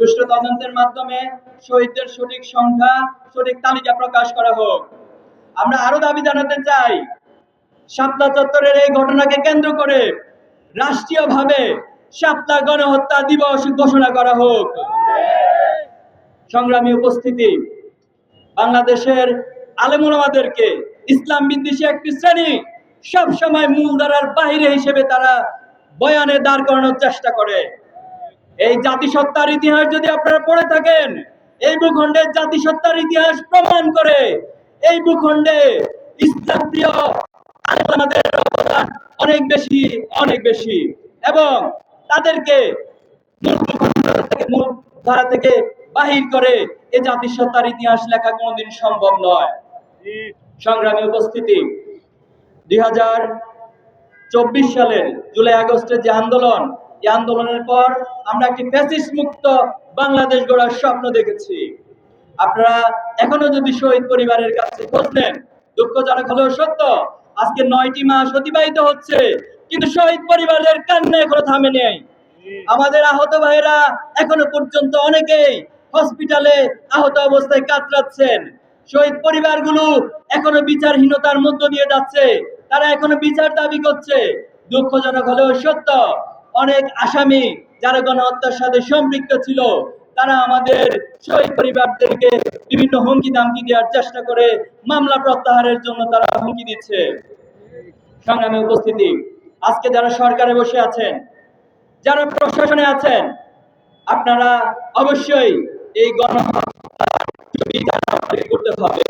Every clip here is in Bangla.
সুষ্ঠু তদন্তের মাধ্যমে শহীদদের সঠিক সংখ্যা, সঠিক তালিকা প্রকাশ করা হোক। আমরা আরও দাবি জানাতে চাই শাপলা চত্বরের এই ঘটনাকে কেন্দ্র করে রাষ্ট্রীয়ভাবে শাপলা গণহত্যা দিবস ঘোষণা করা হোক। সংগ্রামী উপস্থিতি, বাংলাদেশের আলেমুলামাদেরকে ইসলাম বিদ্বেষী একটি শ্রেণি সবসময় মূলধারার বাহিরে হিসেবে তারা বয়ানে দাঁড় করানোর চেষ্টা করে। এই জাতিসত্তার ইতিহাস যদি আপনারা পড়ে থাকেন, এই ভূখণ্ডের জাতিসত্তার ইতিহাস প্রমাণ করে, এই ভূখণ্ডে অবদান অনেক বেশি অনেক বেশি এবং তাদেরকে ধারা থেকে বাহির করে এ জাতিসত্তার ইতিহাস লেখা কোনোদিন সম্ভব নয়। সংগ্রামী উপস্থিতি, দুই হাজার চব্বিশ সালের জুলাই আগস্টের যে আন্দোলন এই আন্দোলনের পর আমরা একটি ফ্যাসিস্ট মুক্ত বাংলাদেশ গড়ার স্বপ্ন দেখেছি। আপনারা এখনও যদি শহীদ পরিবারের কাছে নেন দুঃখজনক হলেও সত্য, আজকে নয়টি মাস অতিবাহিত হচ্ছে, কিন্তু শহীদ পরিবারের কান্না এখনও থামে নেই। আমাদের আহত ভাইরা এখনও পর্যন্ত অনেকেই হসপিটালে আহত অবস্থায় কাতরাচ্ছেন। শহীদ পরিবারগুলো এখনও বিচারহীনতার মধ্য দিয়ে যাচ্ছে, তারা এখনও বিচার দাবি করছে। দুঃখজনক হলেও সত্য অনেক আসামি যারা গণহত্যার সাথে সম্পৃক্ত ছিল, তারা আমাদের শহীদ পরিবারদেরকে বিভিন্ন হুমকি দামকি দেওয়ার চেষ্টা করে মামলা প্রত্যাহারের জন্য তারা হুমকি দিচ্ছে। সংগ্রামে উপস্থিতি। আজকে যারা সরকারে বসে আছেন, যারা প্রশাসনে আছেন, আপনারা অবশ্যই এই গণহত্যা করতে হবে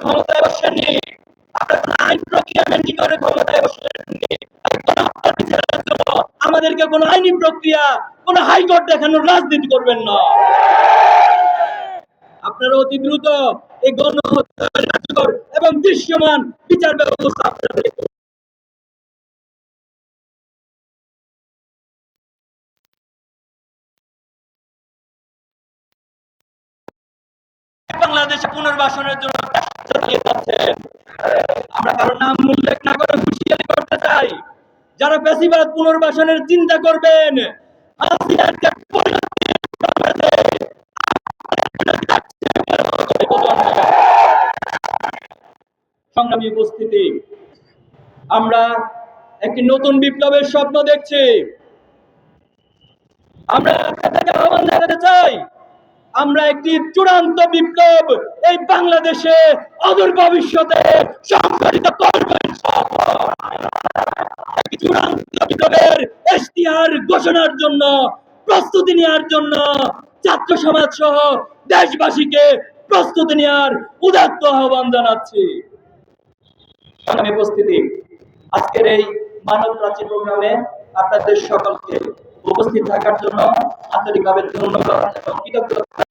ক্ষমতায় বসেননি। আইন প্রক্রিয়া মেনে করে ক্ষমতায় জন্য আমাদেরকে কোনো আইনি প্রক্রিয়া, কোনো হাইকোর্ট দেখানোর রাজনীতি করবেন না। আপনারা অতি দ্রুত এই গণহত্যা এবং দৃশ্যমান বিচার ব্যবস্থা আপনারা পুনর্বাসনের জন্য চালিয়ে যাচ্ছেন আমরা কারও নাম উল্লেখ না করে হুঁশিয়ারি করতে চাই যারা বেশিরভাগ পুনর্বাসনের চিন্তা করবেন। সংগ্রামী উপস্থিতি, আমরা একটি নতুন বিপ্লবের স্বপ্ন দেখছি আমরা আপনাদেরকে আহ্বান জানাতে চাই আমরা একটি চূড়ান্ত বিপ্লব এই বাংলাদেশে অদূর ভবিষ্যতে চূড়ান্ত বিপ্লবের ঘোষণার জন্য, প্রস্তুতি নেওয়ার জন্য ছাত্র সমাজ সহ দেশবাসীকে প্রস্তুতি নেওয়ার উদাত্ত আহ্বান জানাচ্ছি। উপস্থিতি। আজকের এই মানব প্রাচীর প্রোগ্রামে আপনাদের সকলকে উপস্থিত থাকার জন্য আন্তরিকভাবে ধন্যবাদ। এবং কৃতজ্ঞতা